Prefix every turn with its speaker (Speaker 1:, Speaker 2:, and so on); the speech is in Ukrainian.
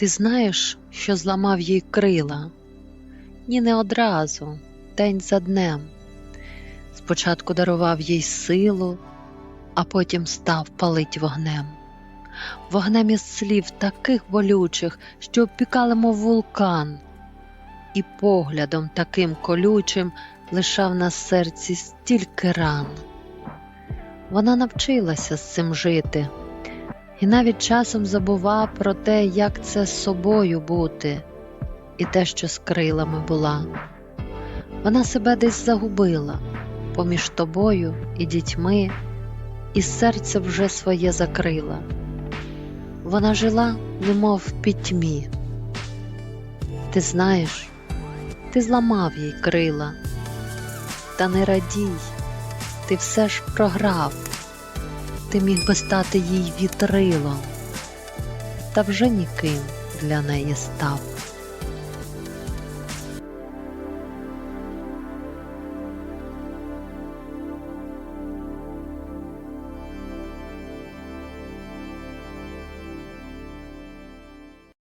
Speaker 1: Ти знаєш, що зламав їй крила? Ні, не одразу, день за днем. Спочатку дарував їй силу, а потім став палить вогнем. Вогнем із слів таких болючих, що обпікали, мов вулкан, і поглядом таким колючим лишав на серці стільки ран. Вона навчилася з цим жити, і навіть часом забува про те, як це з собою бути, і те, що з крилами була. Вона себе десь загубила поміж тобою і дітьми, і серце вже своє закрила. Вона жила, немов в пітьмі. Ти знаєш, ти зламав їй крила, та не радій, ти все ж програв, ти міг би стати їй вітрилом, та вже ніким для неї став.